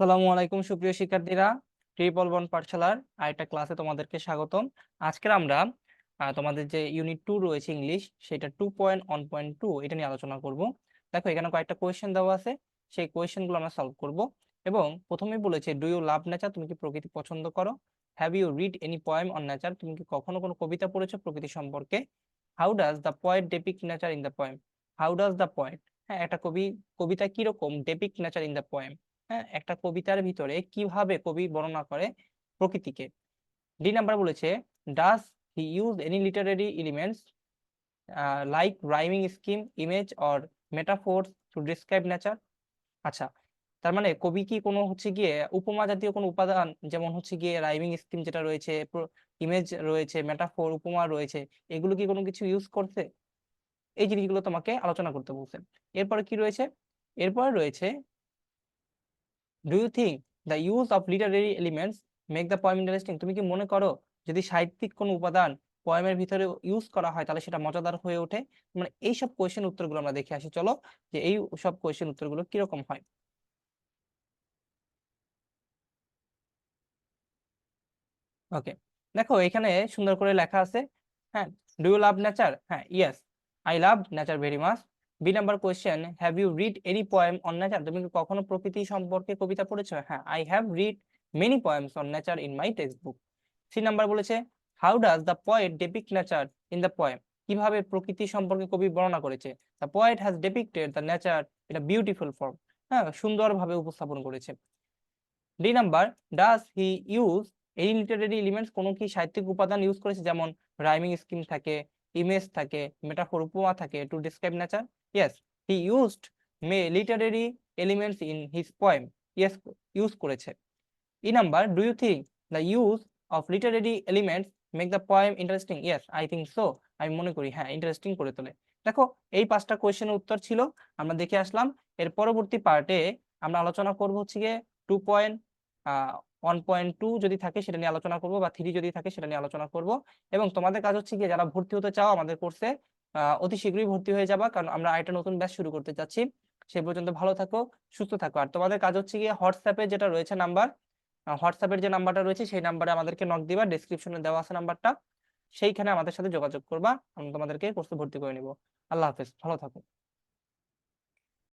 আসসালামু আলাইকুম সুপ্রিয় শিক্ষার্থীরা, ট্রিপল বন পাঠশালার আরেকটা ক্লাসে তোমাদেরকে স্বাগতম। আজকের আমরা তোমাদের যে ইউনিট টু রয়েছে ইংলিশ, সেটা two point one point two এটা নিয়ে আলোচনা করব। দেখো, এখানে কয়েকটা কোয়েশ্চেন দেওয়া আছে, সেই কোয়েশ্চেনগুলো আমরা সলভ করব। এবং প্রথমেই বলেছে ডু ইউ লাভ নেচার তুমি কি প্রকৃতি পছন্দ করো? Have you read any poem on nature তুমি কি কখনো কোনো কবিতা পড়েছো প্রকৃতি সম্পর্কে? How does the poet depict nature in the poem how does the poet হ্যাঁ একটা কবি, কবিতা কীরকম depict nature in the poem হ্যাঁ একটা কবিতার ভিতরে কীভাবে কবি বর্ণনা করে প্রকৃতিকে। ডি নাম্বার বলেছে does he use any literary elements like rhyming scheme image or metaphors to describe nature আচ্ছা তার মানে কবি কি কোনো হচ্ছে গিয়ে উপমা জাতীয় কোনো উপাদান, যেমন হচ্ছে গিয়ে রাইমিং স্কিম যেটা রয়েছে ইমেজ রয়েছে মেটাফোর উপমা রয়েছে, এগুলো কি কোনো কিছু ইউজ করছে? এই জিনিসগুলো তোমাকে আলোচনা করতে বলছে। এরপরে কি রয়েছে? এরপরে রয়েছে do you think the use of literary elements make the poem interesting তুমি কি মনে করো যদি সাহিত্যিক কোনো উপাদান পয়েমের ভিতরে ইউজ করা হয়, তাহলে সেটা মজাদার হয়ে ওঠে? মানে এইসব কোয়েশ্চেন উত্তরগুলো আমরা দেখে আসি। চলো যে এই সব কোয়েশ্চেন উত্তরগুলো কীরকম হয়? ওকে দেখো এখানে সুন্দর করে লেখা আছে হ্যাঁ ডু ইউ লাভ নেচার হ্যাঁ yes I love nature very much B number question have you read any poem on nature তুমি কখনো প্রকৃতি সম্পর্কে কবিতা পড়েছো? হ্যাঁ I have read many poems on nature in my text book C number বলেছে how does the poet depict nature in the poem কীভাবে প্রকৃতি সম্পর্কে কবি বর্ণনা করেছে? The poet has depicted the nature এটা বিউটিফুল ফর্ম হ্যাঁ সুন্দরভাবে উপস্থাপন করেছে। D number does he use এই লিটারেরি এলিমেন্টস কোনো কি সাহিত্যিক উপাদান ইউজ করেছে? যেমন রাইমিং স্কিম থাকে ইমেজ থাকে মেটাফোর উপমা থাকে to describe nature yes he used may literary elements in his poem yes use করেছে। E number do you think the use of literary elements make the poem interesting yes I think so আমি মনে করি হ্যাঁ interesting করে তোলে। দেখো, এই পাঁচটা কোয়েশ্চেনের উত্তর ছিল, আমরা দেখে আসলাম। এর পরবর্তী পার্টে আমরা আলোচনা করব হচ্ছে গিয়ে two point one point two যদি থাকে সেটা নিয়ে আলোচনা করব বা থ্রি যদি থাকে সেটা নিয়ে আলোচনা করব। এবং তোমাদের কাজ হচ্ছে গিয়ে যারা ভর্তি হতে চাও আমাদের কোর্সে অতি শীঘ্রই ভর্তি হয়ে যাবা। কারণ আমরা আরেকটা নতুন ব্যাচ শুরু করতে চাচ্ছি সে পর্যন্ত ভালো থাকো, সুস্থ থাকো। আর তোমাদের কাজ হচ্ছে গিয়ে হোয়াটসঅ্যাপে যেটা রয়েছে নাম্বার হোয়াটসঅ্যাপের যে নাম্বারটা রয়েছে, সেই নাম্বারে আমাদেরকে নক দিবা। ডেসক্রিপশনে দেওয়া আছে নাম্বারটা সেইখানে আমাদের সাথে যোগাযোগ করবা। আমি তোমাদেরকে কোর্সে ভর্তি করে নিব। আল্লাহ হাফেজ। ভালো থাকো।